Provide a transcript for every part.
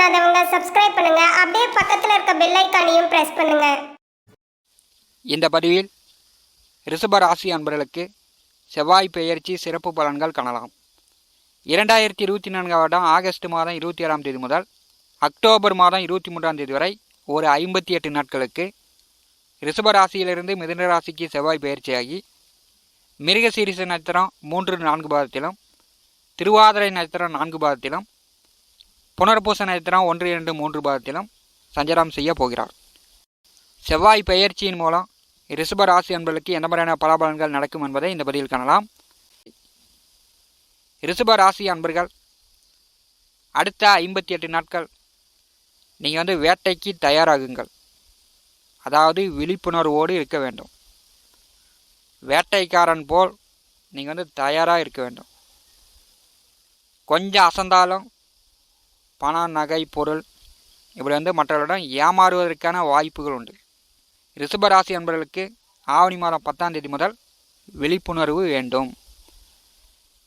பண்ணாதவங்க சப்ஸ்கிரைப் பண்ணுங்க. அப்படியே பக்கத்தில் இருக்க பெல் ஐக்கானையும் பிரஸ் பண்ணுங்க. இந்த பதிவில் ரிஷப ராசி அன்பர்களுக்கு செவ்வாய் பெயர்ச்சி சிறப்பு பலன்கள் காணலாம். இரண்டாயிரத்தி இருபத்தி நான்காம் வருடம் ஆகஸ்ட் மாதம் இருபத்தி ஏழாம் தேதி முதல் அக்டோபர் மாதம் இருபத்தி மூன்றாம் தேதி வரை ஒரு ஐம்பத்தி எட்டு நாட்களுக்கு ரிஷப ராசியிலிருந்து மிதுன ராசிக்கு செவ்வாய் பயிற்சியாகி மிருகசீரிச நட்சத்திரம் மூன்று நான்கு பாதத்திலும் திருவாதிரை நட்சத்திரம் நான்கு பாதத்திலும் புனர்பூச நட்சத்திரம் ஒன்று இரண்டு மூன்று பாதத்திலும் சஞ்சாரம் செய்ய போகிறார். செவ்வாய் பெயர்ச்சியின் மூலம் ரிஷப ராசி என்பதற்கு எந்த மாதிரியான பலாபலன்கள் நடக்கும் என்பதை இந்த பதிவில் காணலாம். ரிஷப ராசி அன்பர்கள் அடுத்த ஐம்பத்தி எட்டு நாட்கள் நீங்கள் வந்து வேட்டைக்கு தயாராகுங்கள். அதாவது விழிப்புணர்வோடு இருக்க வேண்டும். வேட்டைக்காரன் போல் நீங்கள் வந்து தயாராக இருக்க வேண்டும். கொஞ்சம் அசந்தாலும் பணம் நகை பொருள் இப்படி வந்து மற்றவர்களிடம் ஏமாறுவதற்கான வாய்ப்புகள் உண்டு. ரிஷபராசி என்பவர்களுக்கு ஆவணி மாதம் பத்தாம் தேதி முதல் விழிப்புணர்வு வேண்டும்.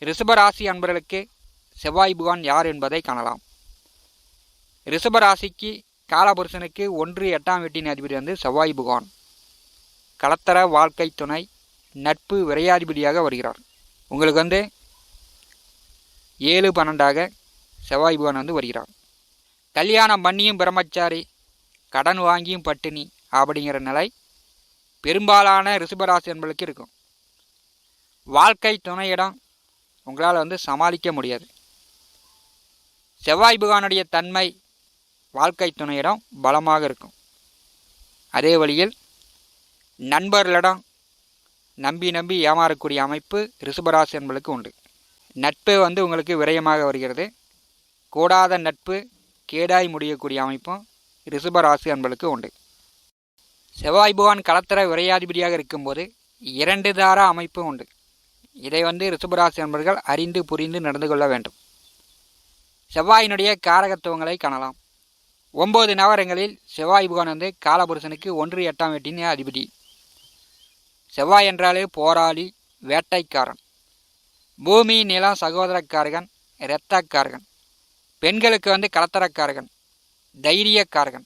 ரிஷபராசி அன்பர்களுக்கு செவ்வாய் புகான் யார் என்பதை காணலாம். ரிஷபராசிக்கு காலபுருஷனுக்கு ஒன்று எட்டாம் வீட்டின் அதிபதி வந்து செவ்வாய் புகான் கலத்தர வாழ்க்கை துணை நட்பு விரையாதிபதியாக வருகிறார். உங்களுக்கு வந்து ஏழு பன்னெண்டாக செவ்வாய் புகான் வந்து வருகிறார் கல்யாணம் பண்ணியும் பிரம்மச்சாரி கடன் வாங்கியும் பட்டினி அப்படிங்கிற நிலை பெரும்பாலான ரிஷபராசி என்பளுக்கு இருக்கும். வாழ்க்கை துணையிடம் உங்களால் வந்து சமாளிக்க முடியாது. செவ்வாய் புகானுடைய தன்மை வாழ்க்கை துணையிடம் பலமாக இருக்கும். அதே வழியில் நண்பர்களிடம் நம்பி நம்பி ஏமாறக்கூடிய அமைப்பு ரிஷபராசி என்பளுக்கு உண்டு. நட்பு வந்து உங்களுக்கு விரயமாக வருகிறது. கூடாத நட்பு கேடாய் முடியக்கூடிய அமைப்பும் ரிஷபராசி அன்பளுக்கு உண்டு. செவ்வாய் புவான் களத்திர விரையாதிபதியாக இருக்கும்போது இரண்டு தார அமைப்பு உண்டு. இதை வந்து ரிஷபராசி அன்பர்கள் அறிந்து புரிந்து நடந்து கொள்ள வேண்டும். செவ்வாயினுடைய காரகத்துவங்களை காணலாம். ஒன்பது நவரங்களில் செவ்வாய் புகான் வந்து காலபுருஷனுக்கு ஒன்று எட்டாம் வீட்டின் அதிபதி. செவ்வாய் என்றாலே போராளி வேட்டைக்காரன். பூமி நிலம் சகோதரக்காரகன் இரத்தக்காரகன். பெண்களுக்கு வந்து கலத்தரக்காரகன் தைரியக்காரகன்.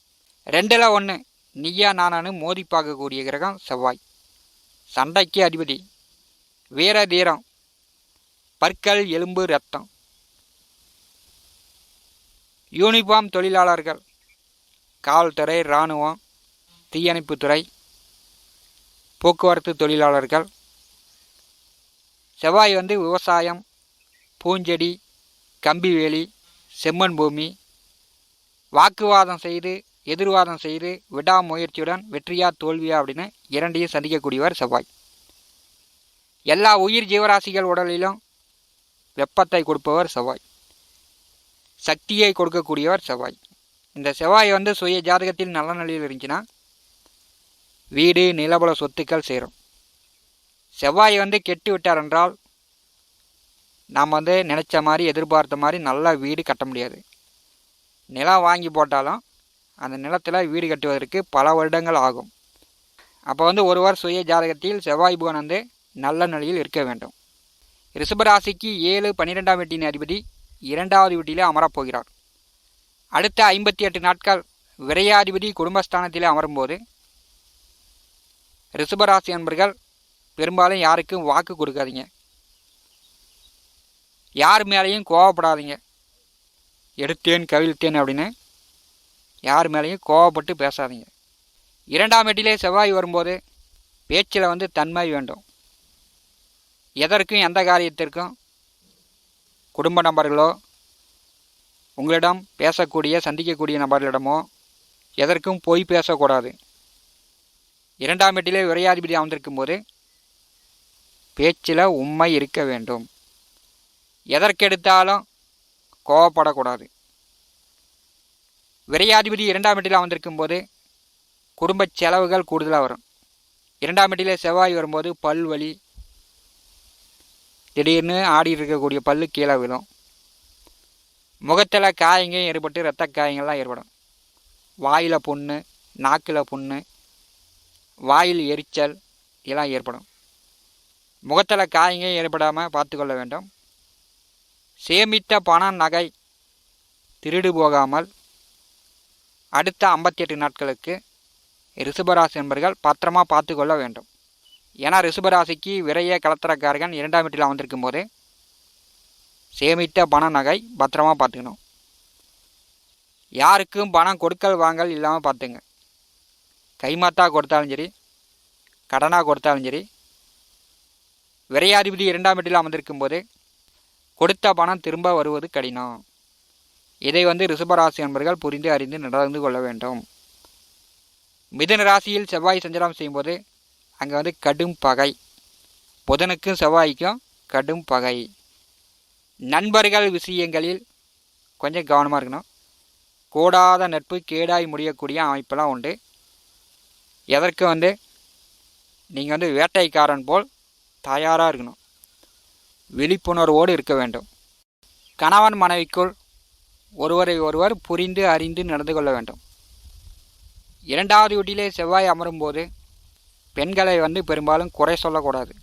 ரெண்டில் ஒன்று நீயா நானானு மோதி பார்க்கக்கூடிய கிரகம் செவ்வாய். சண்டைக்கு அதிபதி வீர தீரம் பற்கள் எலும்பு ரத்தம். யூனிஃபார்ம் தொழிலாளர்கள் காவல்துறை இராணுவம் தீயணைப்புத்துறை போக்குவரத்து தொழிலாளர்கள். செவ்வாய் வந்து விவசாயம் பூஞ்செடி கம்பிவேலி செம்மண் பூமி. வாக்குவாதம் செய்து எதிர்வாதம் செய்து விடாமுயற்சியுடன் வெற்றியா தோல்வியா அப்படின்னு இரண்டையும் சந்திக்கக்கூடியவர் செவ்வாய். எல்லா உயிர் ஜீவராசிகள் உடலிலும் வெப்பத்தை கொடுப்பவர் செவ்வாய். சக்தியை கொடுக்கக்கூடியவர் செவ்வாய். இந்த செவ்வாய் வந்து சுய ஜாதகத்தில் நல்ல நிலையில் இருந்துச்சுன்னா வீடு நிலபல சொத்துக்கள் சேரும். செவ்வாய் வந்து கெட்டு விட்டார் என்றால் நாம் வந்து நினச்ச மாதிரி எதிர்பார்த்த மாதிரி நல்ல வீடு கட்ட முடியாது. நிலம் வாங்கி போட்டாலும் அந்த நிலத்தில் வீடு கட்டுவதற்கு பல வருடங்கள் ஆகும். அப்போ வந்து ஒருவர் சுய ஜாதகத்தில் செவ்வாய் புவன் வந்து நல்ல நிலையில் இருக்க வேண்டும். ரிஷபராசிக்கு ஏழு பன்னிரெண்டாம் வீட்டின் அதிபதி இரண்டாவது வீட்டிலே அமரப்போகிறார். அடுத்த ஐம்பத்தி எட்டு நாட்கள் விரையாதிபதி குடும்பஸ்தானத்தில் அமரும்போது ரிஷபராசி அன்பர்கள் பெரும்பாலும் யாருக்கும் வாக்கு கொடுக்காதீங்க. யார் மேலேயும் கோவப்படாதீங்க. எடுத்தேன் கவிழ்த்தேன் அப்படின்னு யார் மேலேயும் கோவப்பட்டு பேசாதீங்க. இரண்டாம் எட்டிலே செவ்வாய் வரும்போது பேச்சில் வந்து தன்மை வேண்டும். எதற்கும் எந்த காரியத்திற்கும் குடும்ப நபர்களோ உங்களிடம் பேசக்கூடிய சந்திக்கக்கூடிய நபர்களிடமோ எதற்கும் பொய் பேசக்கூடாது. இரண்டாம் எட்டிலே விரையாதிபதி அமர்ந்திருக்கும் போது பேச்சில் உண்மை இருக்க வேண்டும். எதற்கெடுத்தாலும் கோவப்படக்கூடாது. விரையாதிபதி இரண்டாம் வீட்டில் அமர்ந்திருக்கும் போது குடும்ப செலவுகள் கூடுதலாக வரும். இரண்டாம் வீட்டிலே செவ்வாய் வரும்போது பல் வலி திடீர்னு ஆடி இருக்கக்கூடிய பல்லு கீழே விழும். முகத்தில் காயங்க ஏற்பட்டு இரத்த காயங்கள்லாம் ஏற்படும். வாயில் புண்ணு நாக்கில் புண்ணு வாயில் எரிச்சல் இதெல்லாம் ஏற்படும். முகத்தில் காயங்க ஏற்படாமல் பார்த்துக்கொள்ள வேண்டும். சேமித்த பணம் நகை திருடு போகாமல் அடுத்த ஐம்பத்தி எட்டு நாட்களுக்கு ரிஷபராசி என்பர்கள் பத்திரமாக பார்த்து கொள்ள வேண்டும். ஏன்னா ரிஷபராசிக்கு விரைய கலத்திரக்காரகன் இரண்டாம் வீட்டில் அமர்ந்திருக்கும் போது சேமித்த பண நகை பத்திரமாக பார்த்துக்கணும். யாருக்கும் பணம் கொடுக்கல் வாங்கல் இல்லாமல் பார்த்துங்க. கைமாத்தா கொடுத்தாலும் சரி கடனாக கொடுத்தாலும் சரி விரையாதிபதி இரண்டாம் வீட்டில் அமர்ந்திருக்கும் போது கொடுத்த பணம் திரும்ப வருவது கடினம். இதை வந்து ரிஷபராசி என்பர்கள் புரிந்து அறிந்து நடந்து கொள்ள வேண்டும். மிதன ராசியில் செவ்வாய் சஞ்சாரம் செய்யும்போது அங்கே வந்து கடும் பகை. புதனுக்கும் செவ்வாய்க்கும் கடும் பகை. நண்பர்கள் விஷயங்களில் கொஞ்சம் கவனமாக இருக்கணும். கூடாத நட்பு கேடாய் முடியக்கூடிய அமைப்பெல்லாம் உண்டு. எதற்கு வந்து நீங்கள் வந்து வேட்டைக்காரன் போல் தயாராக இருக்கணும். விழிப்புணர்வோடு இருக்க வேண்டும். கணவன் மனைவிக்குள் ஒருவரை ஒருவர் புரிந்து அறிந்து நடந்து கொள்ள வேண்டும். இரண்டாவது வீட்டிலே செவ்வாய் அமரும்போது பெண்களை வந்து பெரும்பாலும் குறை சொல்லக்கூடாது.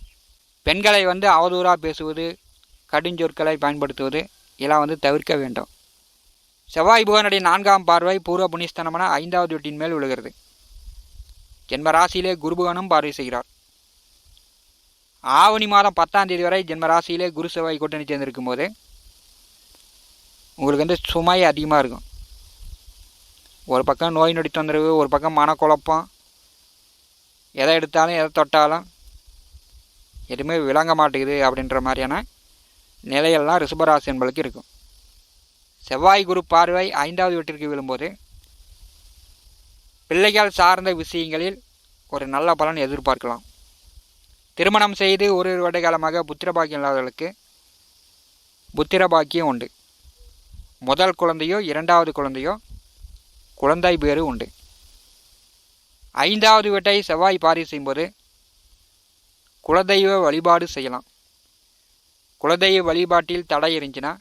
பெண்களை வந்து அவதூறாக பேசுவது கடுஞ்சொற்களை பயன்படுத்துவது இதெல்லாம் வந்து தவிர்க்க வேண்டும். செவ்வாய் புகனுடைய நான்காம் பார்வை பூர்வ புனிஸ்தனமான ஐந்தாவது வீட்டின் மேல் விழுகிறது. ஜென்ம ராசியிலே குருபுகனும் பார்வை செய்கிறார். ஆவணி மாதம் பத்தாம் தேதி வரை ஜென்மராசியிலே குரு செவ்வாய் கூட்டணி சேர்ந்திருக்கும் போது உங்களுக்கு வந்து சுமை அதிகமாக இருக்கும். ஒரு பக்கம் நோய் நொடி தொந்தரவு ஒரு பக்கம் மனக்குழப்பம். எதை எடுத்தாலும் எதை தொட்டாலும் எதுவுமே விளங்க மாட்டேங்குது அப்படின்ற மாதிரியான நிலையெல்லாம் ரிஷபராசி என்பளுக்கு இருக்கும். செவ்வாய் குரு பார்வை ஐந்தாவது வீட்டிற்கு விழும்போது பிள்ளைகள் சார்ந்த விஷயங்களில் ஒரு நல்ல பலன் எதிர்பார்க்கலாம். திருமணம் செய்து ஒரு வருட காலமாக புத்திர பாக்கியம் இல்லாதவர்களுக்கு புத்திர பாக்கியம் உண்டு. முதல் குழந்தையோ இரண்டாவது குழந்தையோ குழந்தை பேரு உண்டு. ஐந்தாவது வீட்டை செவ்வாய் பாரி செய்யும்போது குலதெய்வ வழிபாடு செய்யலாம். குலதெய்வ வழிபாட்டில் தடை இருந்துச்சுன்னா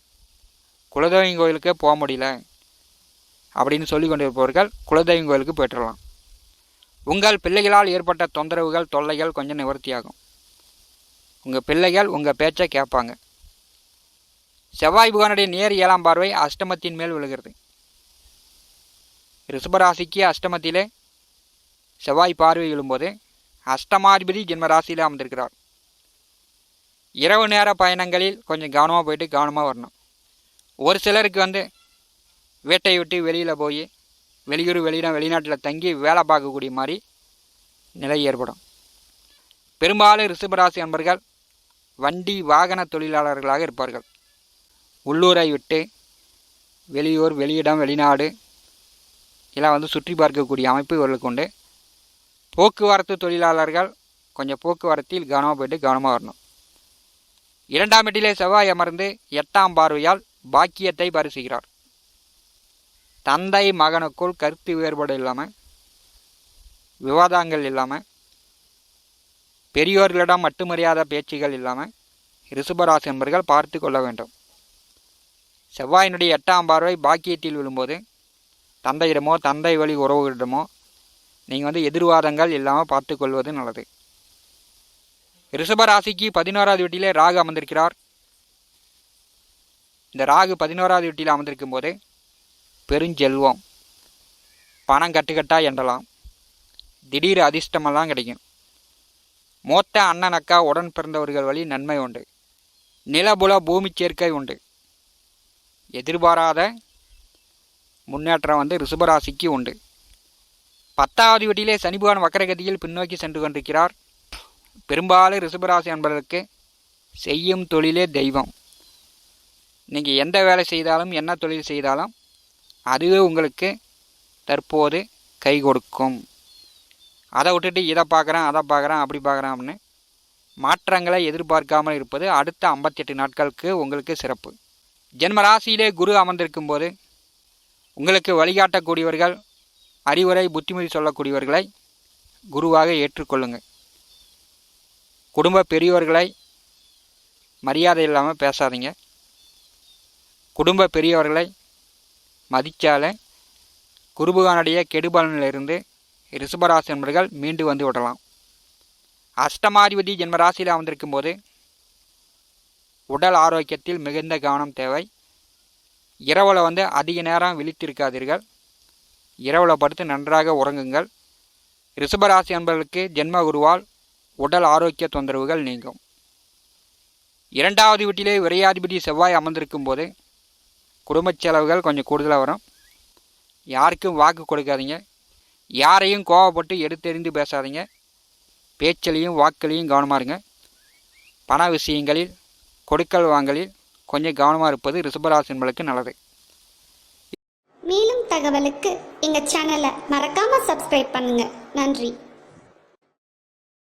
குலதெய்வம் கோயிலுக்கு போக முடியல அப்படின்னு சொல்லி கொண்டிருப்பவர்கள் குலதெய்வம் கோயிலுக்கு போய்ட்டுறலாம் உங்கள் பிள்ளைகளால் ஏற்பட்ட தொந்தரவுகள் தொல்லைகள் கொஞ்சம் நிவர்த்தியாகும். உங்கள் பிள்ளைகள் உங்கள் பேச்சை கேட்பாங்க. செவ்வாய் புகானுடைய நேர் ஏழாம் பார்வை அஷ்டமத்தின் மேல் விழுகிறது. ரிஷபராசிக்கு அஷ்டமத்திலே செவ்வாய் பார்வை விழும்போது அஷ்டமாதிபதி ஜென்மராசியில் அமர்ந்திருக்கிறார். இரவு நேர பயணங்களில் கொஞ்சம் கவனமாக போயிட்டு கவனமாக வரணும். ஒரு சிலருக்கு வந்து வேட்டையை விட்டு வெளியில் போய் வெளியூர் வெளியிடம் வெளிநாட்டில் தங்கி வேலை பார்க்கக்கூடிய மாதிரி நிலை ஏற்படும். பெரும்பாலும் ரிஷபராசி அன்பர்கள் வண்டி வாகன தொழிலாளர்களாக இருப்பார்கள். உள்ளூரை விட்டு வெளியூர் வெளியிடம் வெளிநாடு இதெல்லாம் வந்து சுற்றி பார்க்கக்கூடிய அமைப்பு இவர்களுக்கு உண்டு. போக்குவரத்து தொழிலாளர்கள் கொஞ்சம் போக்குவரத்தில் கவனமாக போயிட்டு கவனமாக வரணும். இரண்டாம் வீட்டிலே செவ்வாய் அமர்ந்து எட்டாம் பார்வையால் பாக்கியத்தை பரிசுகிறார். தந்தை மகனுக்குள் கருத்து வேறுபாடு இல்லாமல் விவாதங்கள் இல்லாமல் பெரியோர்களிடம் மட்டுமறியாத பேச்சுகள் இல்லாமல் ரிஷபராசி என்பர்கள் பார்த்து கொள்ள வேண்டும். செவ்வாயினுடைய எட்டாம் பார்வை பாக்கியத்தில் விழும்போது தந்தையிடமோ தந்தை வழி உறவுகளிடமோ நீங்கள் வந்து எதிர்வாதங்கள் இல்லாமல் பார்த்து கொள்வது நல்லது. ரிஷபராசிக்கு பதினோராவது வீட்டிலே ராகு அமர்ந்திருக்கிறார். இந்த ராகு பதினோராவது வீட்டில் அமர்ந்திருக்கும் போது பெருஞ்செல்வம் பணம் கட்டுக்கட்டா என்றலாம். திடீர் அதிர்ஷ்டமெல்லாம் கிடைக்கும். மூத்த அண்ணன் அக்கா உடன் பிறந்தவர்கள் வழி நன்மை உண்டு. நிலபுல பூமி சேர்க்கை உண்டு. எதிர்பாராத முன்னேற்றம் வந்து ரிஷபராசிக்கு உண்டு. பத்தாவது வீட்டிலே சனிபகவான் வக்கரகதியில் பின்னோக்கி சென்று கொண்டிருக்கிறார். பெரும்பாலும் ரிஷபராசி என்பதற்கு செய்யும் தொழிலே தெய்வம். நீங்கள் எந்த வேலை செய்தாலும் என்ன தொழில் செய்தாலும் அதுவே உங்களுக்கு தற்போது கை கொடுக்கும். அதை விட்டுட்டு இதை பார்க்குறேன் அதை பார்க்குறேன் அப்படி பார்க்குறேன் அப்படின்னு மாற்றங்களை எதிர்பார்க்காமல் இருப்பது அடுத்த ஐம்பத்தெட்டு நாட்களுக்கு உங்களுக்கு சிறப்பு. ஜென்ம ராசியிலே குரு அமர்ந்திருக்கும் போது உங்களுக்கு வழிகாட்டக்கூடியவர்கள் அறிவுரை புத்திமதி சொல்லக்கூடியவர்களை குருவாக ஏற்றுக்கொள்ளுங்கள் குடும்ப பெரியவர்களை மரியாதை இல்லாமல் பேசாதீங்க. குடும்ப பெரியவர்களை மதித்தால குருபகானுடைய கெடுபலனிலிருந்து ரிஷபராசி என்பர்கள் மீண்டு வந்து விடலாம். அஷ்டமாதிபதி ஜென்மராசியில் அமர்ந்திருக்கும் போது உடல் ஆரோக்கியத்தில் மிகுந்த கவனம் தேவை. இரவில் வந்து அதிக நேரம் விழித்திருக்காதீர்கள். இரவில் படுத்து நன்றாக உறங்குங்கள். ரிஷபராசி அன்பர்களுக்கு ஜென்ம குருவால் உடல் ஆரோக்கிய தொந்தரவுகள் நீங்கும். இரண்டாவது வீட்டிலே விரையாதிபதி செவ்வாய் அமர்ந்திருக்கும் போது குடும்ப செலவுகள் கொஞ்சம் கூடுதலாக வரும். யாருக்கும் வாக்கு கொடுக்காதீங்க. யாரையும் கோவப்பட்டு எடுத்தெறிந்து பேசாதீங்க. பேச்சிலையும் வாக்களையும் கவனமாக இருங்க. பண விஷயங்களில் கொடுக்கல் வாங்கலில் கொஞ்சம் கவனமாக இருப்பது ரிஷபராசின்பளுக்கு நல்லது. மேலும் தகவலுக்கு எங்கள் சேனலை மறக்காமல் சப்ஸ்கிரைப் பண்ணுங்கள் நன்றி.